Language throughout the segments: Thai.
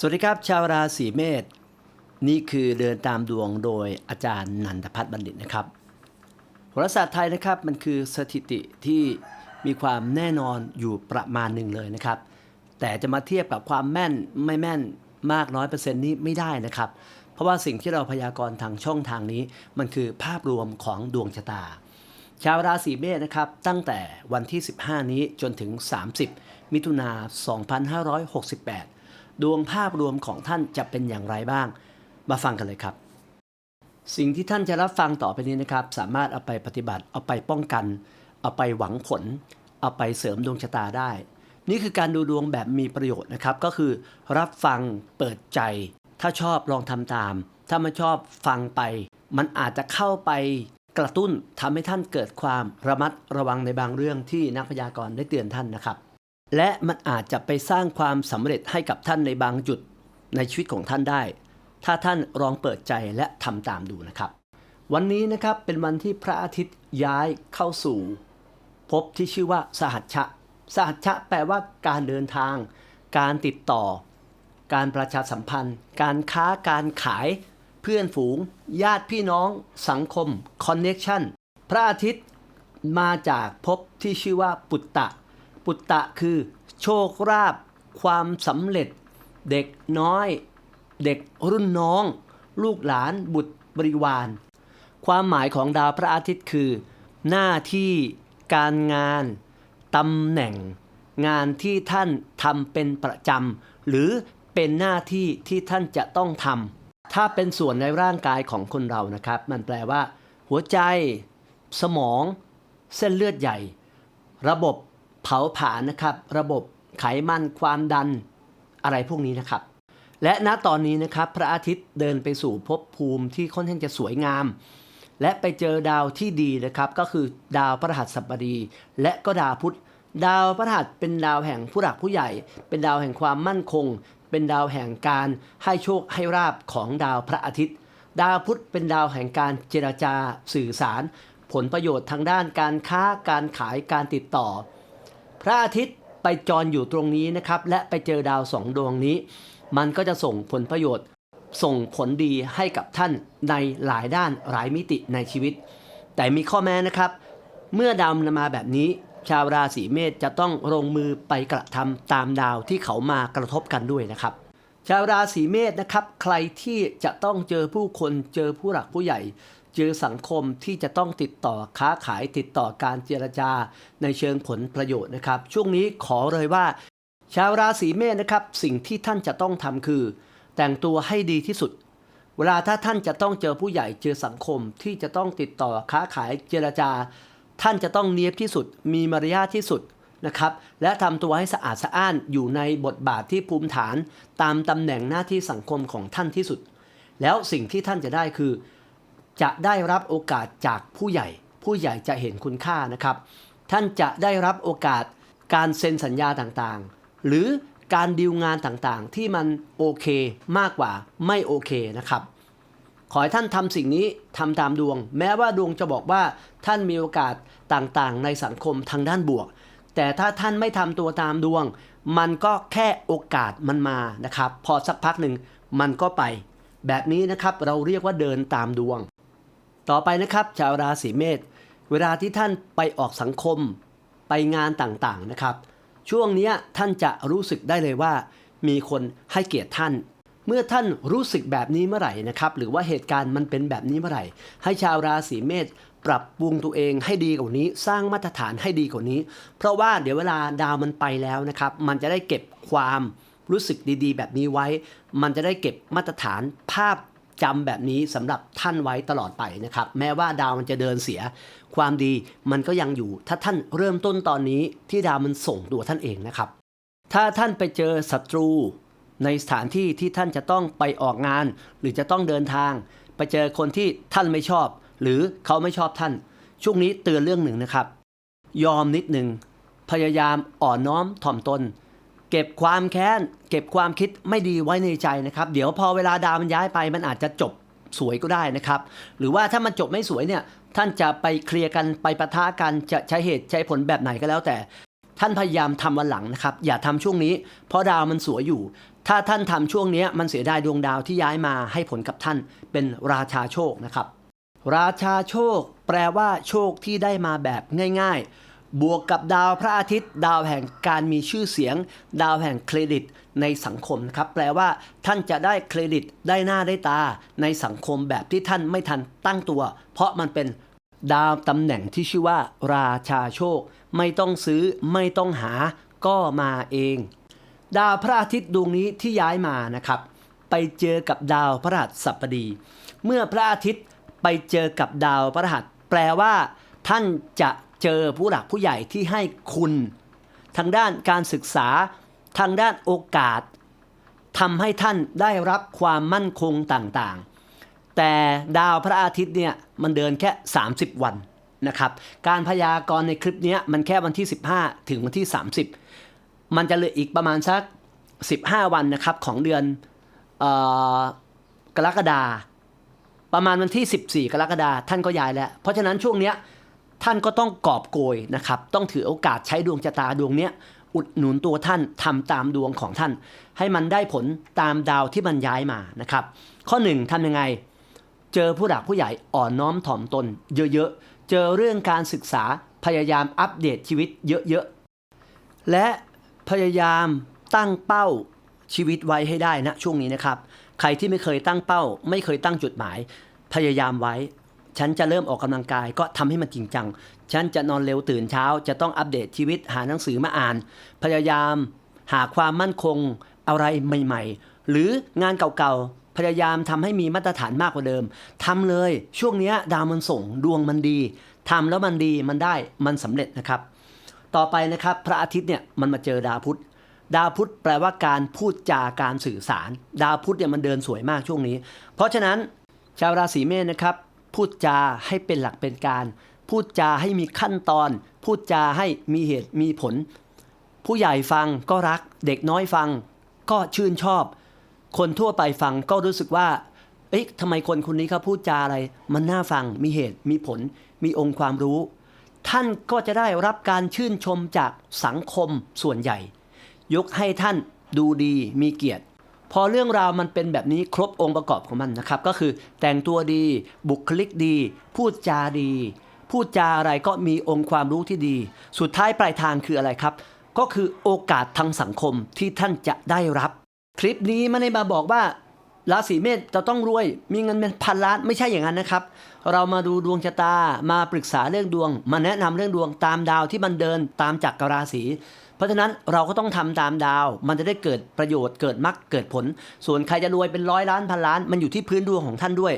สวัสดีครับ ชาวราศีเมษนี่คือเดินตามดวงโดยอาจารย์นันทพัฒน์บัณฑิตนะครับโหราศาสตร์ไทยนะครับมันคือสถิติที่มีความแน่นอนอยู่ประมาณหนึ่งเลยนะครับ แต่จะมาเทียบกับความแม่นไม่แม่นมากน้อยเปอร์เซ็นต์นี้ไม่ได้นะครับ เพราะว่าสิ่งที่เราพยากรณ์ทางช่องทางนี้ มันคือภาพรวมของดวงชะตา ชาวราศีเมษนะครับตั้งแต่วันที่ 15 นี้จนถึง 30 มิถุนา2568 ดวงภาพรวมของท่านจะเป็นอย่างไรบ้าง มาฟังกันเลยครับ สิ่งที่ท่านจะรับฟังต่อไปนี้นะครับ สามารถเอาไปปฏิบัติ เอาไปป้องกัน เอาไปหวังผล เอาไปเสริมดวงชะตาได้ นี่คือการดูดวงแบบมีประโยชน์นะครับ ก็คือรับฟังเปิดใจ ถ้าชอบลองทำตาม ถ้าไม่ชอบฟังไป มันอาจจะเข้าไปกระตุ้นทำให้ท่านเกิดความระมัดระวังในบางเรื่องที่นักพยากรณ์ได้เตือนท่านนะครับ และมันอาจจะไปสร้างความสำเร็จให้กับท่านในบางจุดในชีวิตของท่านได้ ถ้าท่านลองเปิดใจและทำตามดูนะครับ วันนี้นะครับเป็นวันที่พระอาทิตย์ย้ายเข้าสู่ภพที่ชื่อว่าสหัชชะ สหัชชะแปลว่าการเดินทาง การติดต่อ การประชาสัมพันธ์ การค้าการขาย เพื่อนฝูง ญาติพี่น้อง สังคมคอนเน็ชันพระอาทิตย์มาจากภพที่ชื่อว่าปุตตะ ปุตตะคือ โชคราบ ความสำเร็จ เด็กน้อย เด็กรุ่นน้อง ลูกหลานบุตรบริวาร ความหมายของดาวพระอาทิตย์คือ หน้าที่การงานตำแหน่ง งานที่ท่านทำเป็นประจำหรือเป็นหน้าที่ที่ท่านจะต้องทำถ้าเป็นส่วนในร่างกายของคนเรานะครับ มันแปลว่า หัวใจ สมอง เส้นเลือดใหญ่ ระบบ เผาผลาญนะครับ ระบบไขมันความดันอะไรพวกนี้นะครับ และณตอนนี้นะครับพระอาทิตย์เดินไปสู่ภพภูมิที่ค่อนข้างจะสวยงาม และไปเจอดาวที่ดีนะครับ ก็คือดาวพระหัสบดี และก็ดาวพุธดาวพระหัสเป็นดาวแห่งผู้หลักผู้ใหญ่ เป็นดาวแห่งความมั่นคง เป็นดาวแห่งการให้โชคให้ราบของดาวพระอาทิตย์ ดาวพุธเป็นดาวแห่งการเจรจาสื่อสาร ผลประโยชน์ทางด้านการค้าการขายการติดต่อ ระอาทิตย์ไปจรอยู่ตรงนี้นะครับ และไปเจอดาวสองดวงนี้ มันก็จะส่งผลประโยชน์ ส่งผลดีให้กับท่านในหลายด้านหลายมิติในชีวิต แต่มีข้อแม้นะครับ เมื่อดาวมันมาแบบนี้ ชาวราศีเมษจะต้องลงมือไปกระทำตามดาวที่เขามากระทบกันด้วยนะครับ ชาวราศีเมษนะครับ ใครที่จะต้องเจอผู้คนเจอผู้หลักผู้ใหญ่ จอสังคมที่จะต้องติดต่อค้าขายติดต่อการเจรจาในเชิงผลประโยชน์นะครับ ช่วงนี้ขอเลยว่า ชาวราศีเมษนะครับ สิ่งที่ท่านจะต้องทำคือ แต่งตัวให้ดีที่สุด เวลาถ้าท่านจะต้องเจอผู้ใหญ่เจอสังคมที่จะต้องติดต่อค้าขายเจรจา ท่านจะต้องเนียบที่สุด มีมารยาทที่สุดนะครับและทำตัวให้สะอาดสะอ้านอยู่ในบทบาทที่ภูมิฐาน ตามตำแหน่งหน้าที่สังคมของท่านที่สุด แล้วสิ่งที่ท่านจะได้คือ จะได้รับโอกาสจากผู้ใหญ่ ผู้ใหญ่จะเห็นคุณค่านะครับ ท่านจะได้รับโอกาสการเซ็นสัญญาต่างๆ หรือการดีลงานต่างๆ ที่มันโอเคมากกว่าไม่โอเคนะครับ ขอให้ท่านทำสิ่งนี้ทำตามดวง แม้ว่าดวงจะบอกว่าท่านมีโอกาสต่างๆ ในสังคมทางด้านบวก แต่ถ้าท่านไม่ทำตัวตามดวง มันก็แค่โอกาสมันมานะครับ พอสักพักหนึ่งมันก็ไป แบบนี้นะครับเราเรียกว่าเดินตามดวง ต่อไปนะครับชาวราศีเมษเวลาที่ท่านไปออกสังคมไปงานต่างๆนะครับ ช่วงนี้ท่านจะรู้สึกได้เลยว่า มีคนให้เกียรติท่าน เมื่อท่านรู้สึกแบบนี้เมื่อไหร่นะครับ หรือว่าเหตุการณ์มันเป็นแบบนี้เมื่อไหร่ ให้ชาวราศีเมษปรับปรุงตัวเองให้ดีกว่านี้ สร้างมาตรฐานให้ดีกว่านี้ เพราะว่าเดี๋ยวเวลาดาวมันไปแล้วนะครับ มันจะได้เก็บความรู้สึกดีๆ แบบนี้ไว้ มันจะได้เก็บมาตรฐานภาพ จำแบบนี้สำหรับท่านไว้ตลอดไปนะครับ แม้ว่าดาวมันจะเดินเสีย ความดีมันก็ยังอยู่ ถ้าท่านเริ่มต้นตอนนี้ที่ดาวมันส่งตัวท่านเองนะครับ ถ้าท่านไปเจอศัตรูในสถานที่ที่ท่านจะต้องไปออกงาน หรือจะต้องเดินทาง ไปเจอคนที่ท่านไม่ชอบ หรือเขาไม่ชอบท่าน ช่วงนี้เตือนเรื่องหนึ่งนะครับ ยอมนิดหนึ่งพยายามอ่อนน้อมถ่อมตน เก็บความแค้นเก็บความคิดไม่ดีไว้ในใจนะครับ เดี๋ยวพอเวลาดาวมันย้ายไปมันอาจจะจบสวยก็ได้นะครับ หรือว่าถ้ามันจบไม่สวยเนี่ยท่านจะไปเคลียร์กันไปปะทะกันจะใช้เหตุใช้ผลแบบไหนก็แล้วแต่ ท่านพยายามทำวันหลังนะครับ อย่าทำช่วงนี้ เพราะดาวมันสวยอยู่ ถ้าท่านทำช่วงนี้มันเสียดายดวงดาวที่ย้ายมาให้ผลกับท่านเป็นราชาโชคนะครับ ราชาโชค แปลว่าโชคที่ได้มาแบบง่าย ๆ บวกกับดาวพระอาทิตย์ ดาวแห่งการมีชื่อเสียง ดาวแห่งเครดิตในสังคมนะครับ แปลว่าท่านจะได้เครดิตได้หน้าได้ตา ในสังคมแบบที่ท่านไม่ทันตั้งตัว เพราะมันเป็นดาวตำแหน่งที่ชื่อว่า ราชาโชค ไม่ต้องซื้อไม่ต้องหาก็มาเอง ดาวพระอาทิตย์ดวงนี้ที่ย้ายมานะครับ ไปเจอกับดาวพระหัสบดี เมื่อพระอาทิตย์ไปเจอกับดาวพระหัส แปลว่า ท่านจะ เจอผู้หลักผู้ใหญ่ที่ให้คุณ ทางด้านการศึกษาทางด้านโอกาสทำให้ท่านได้รับความมั่นคงต่างๆ แต่ดาวพระอาทิตย์เนี่ยมันเดินแค่ 30 วันนะครับ การพยากรณ์ในคลิปนี้มันแค่วันที่ 15 ถึงวันที่ 30 มันจะเหลืออีกประมาณสัก 15 วันนะครับของเดือนออกรกฎาประมาณวันที่ 14 กรกฎาท่านก็ย้ายแล้ว เพราะฉะนั้นช่วงเนี้ย ท่านก็ต้องกอบโกยนะครับ ต้องถือโอกาสใช้ดวงชะตาดวงเนี้ยอุดหนุนตัวท่านทำตามดวงของท่าน ให้มันได้ผลตามดาวที่มันย้ายมานะครับ ข้อหนึ่งทำยังไง เจอผู้หลักผู้ใหญ่อ่อนน้อมถ่อมตน เยอะๆ เจอเรื่องการศึกษาพยายามอัปเดตชีวิตเยอะๆ และพยายามตั้งเป้าชีวิตไว้ให้ได้นะช่วงนี้นะครับ ใครที่ไม่เคยตั้งเป้า ไม่เคยตั้งจุดหมาย พยายามไว้ ฉันจะเริ่มออกกำลังกายก็ทำให้มันจริงจัง ฉันจะนอนเร็วตื่นเช้า จะต้องอัปเดตชีวิตหาหนังสือมาอ่าน พยายามหาความมั่นคงอะไรใหม่ ๆ หรืองานเก่าๆ พยายามทำให้มีมาตรฐานมากกว่าเดิมทำเลย ช่วงนี้ดาวมันส่งดวงมันดีทำแล้วมันดีมันได้มันสำเร็จนะครับ ต่อไปนะครับพระอาทิตย์เนี่ยมันมาเจอดาวพุธดาวพุธแปลว่าการพูดจาการสื่อสาร ดาวพุธเนี่ยมันเดินสวยมากช่วงนี้ เพราะฉะนั้นชาวราศีเมษนะครับ พูดจาให้เป็นหลักเป็นการ พูดจาให้มีขั้นตอน พูดจาให้มีเหตุมีผล ผู้ใหญ่ฟังก็รัก เด็กน้อยฟังก็ชื่นชอบ คนทั่วไปฟังก็รู้สึกว่า เอ๊ะทำไมคนคนนี้เขาพูดจาอะไร มันน่าฟัง มีเหตุ มีผล มีองค์ความรู้ ท่านก็จะได้รับการชื่นชมจากสังคมส่วนใหญ่ ยกให้ท่านดูดี มีเกียรติ พอเรื่องราวมันเป็นแบบนี้ครบองค์ประกอบของมันนะครับ ก็คือแต่งตัวดีบุคลิกดี พูดจาดี พูดจาอะไรก็มีองค์ความรู้ที่ดี สุดท้ายปลายทางคืออะไรครับ ก็คือโอกาสทางสังคมที่ท่านจะได้รับ คลิปนี้ไม่ได้มาบอกว่าราศีเมษจะต้องรวย มีเงินเป็นพันล้านไม่ใช่อย่างนั้นนะครับ เรามาดูดวงชะตามาปรึกษาเรื่องดวง มาแนะนำเรื่องดวงตามดาวที่มันเดินตามจักรราศี เพราะฉะนั้นเราก็ต้องทำตามดาว มันจะได้เกิดประโยชน์เกิดมรรคเกิดผล ส่วนใครจะรวยเป็นร้อยล้านพันล้าน มันอยู่ที่พื้นดวงของท่านด้วย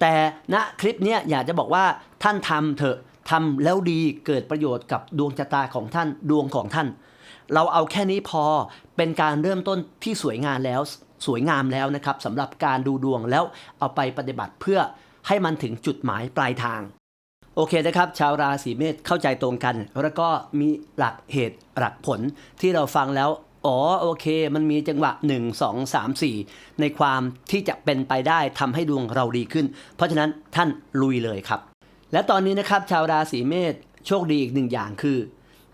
แต่ณคลิปนี้อยากจะบอกว่าท่านทำเถอะทำแล้วดีเกิดประโยชน์กับดวงชะตาของท่านดวงของท่าน เราเอาแค่นี้พอเป็นการเริ่มต้นที่สวยงามแล้วสวยงามแล้วนะครับสำหรับการดูดวงแล้วเอาไปปฏิบัติเพื่อให้มันถึงจุดหมายปลายทาง โอเคนะครับ ชาวราศีเมษเข้าใจตรงกัน แล้วก็มีหลักเหตุหลักผลที่เราฟังแล้ว อ๋อโอเค มันมีจังหวะ 1 2 3 4 ในความที่จะเป็นไปได้ทำให้ดวงเราดีขึ้น เพราะฉะนั้นท่านลุยเลยครับ และตอนนี้นะครับชาวราศีเมษโชคดีอีกหนึ่งอย่างคือ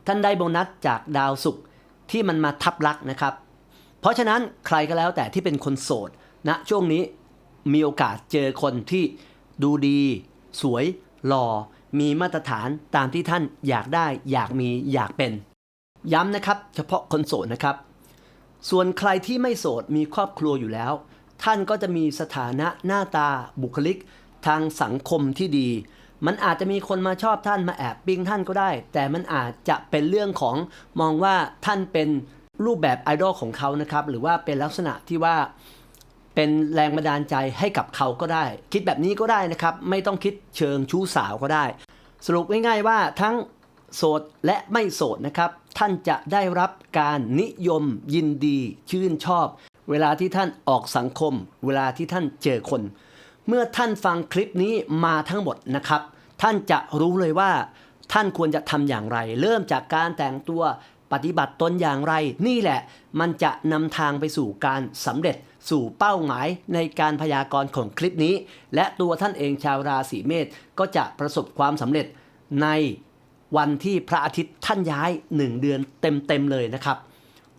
ท่านได้โบนัสจากดาวศุกร์ที่มันมาทับลักนะครับ เพราะฉะนั้นใครก็แล้วแต่ที่เป็นคนโสดณนะช่วงนี้มีโอกาสเจอคนที่ดูดี สวยหล่อ มีมาตรฐานตามที่ท่านอยากได้อยากมีอยากเป็น ย้ำนะครับ เฉพาะคนโสดนะครับ ส่วนใครที่ไม่โสดมีครอบครัวอยู่แล้ว ท่านก็จะมีสถานะหน้าตาบุคลิก ทางสังคมที่ดี มันอาจจะมีคนมาชอบท่านมาแอบปิ้งท่านก็ได้ แต่มันอาจจะเป็นเรื่องของมองว่าท่านเป็นรูปแบบไอดอลของเขานะครับ หรือว่าเป็นลักษณะที่ว่าเป็นแรงบันดาลใจให้กับเขาก็ได้ คิดแบบนี้ก็ได้นะครับ ไม่ต้องคิดเชิงชู้สาวก็ได้ สรุปง่ายๆว่าทั้งโสดและไม่โสดนะครับ ท่านจะได้รับการนิยมยินดี ชื่นชอบ เวลาที่ท่านออกสังคม เวลาที่ท่านเจอคน เมื่อท่านฟังคลิปนี้มาทั้งหมดนะครับ ท่านจะรู้เลยว่าท่านควรจะทำอย่างไร เริ่มจากการแต่งตัว ปฏิบัติตนอย่างไร นี่แหละ มันจะนำทางไปสู่การสำเร็จสู่เป้าหมายในการพยากรณ์ของคลิปนี้ และตัวท่านเองชาวราศีเมษก็จะประสบความสำเร็จในวันที่พระอาทิตย์ท่านย้าย 1 เดือนเต็มๆเลยนะครับ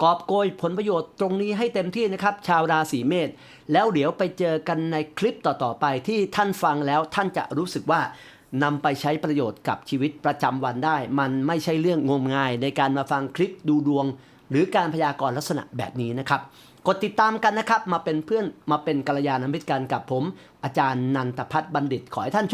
กอบโกยผลประโยชน์ตรงนี้ให้เต็มที่นะครับ ชาวราศีเมษแล้วเดี๋ยวไปเจอกันในคลิปต่อๆไปที่ท่านฟังแล้วท่านจะรู้สึกว่า นำไปใช้ประโยชน์กับชีวิตประจำวันได้ มันไม่ใช่เรื่องงมงายในการมาฟังคลิปดูดวง หรือการพยากรณ์ลักษณะแบบนี้นะครับ กดติดตามกันนะครับ มาเป็นเพื่อนมาเป็นกัลยาณมิตรกันกับผม อาจารย์นันทพัฒน์บัณฑิตขอให้ท่านช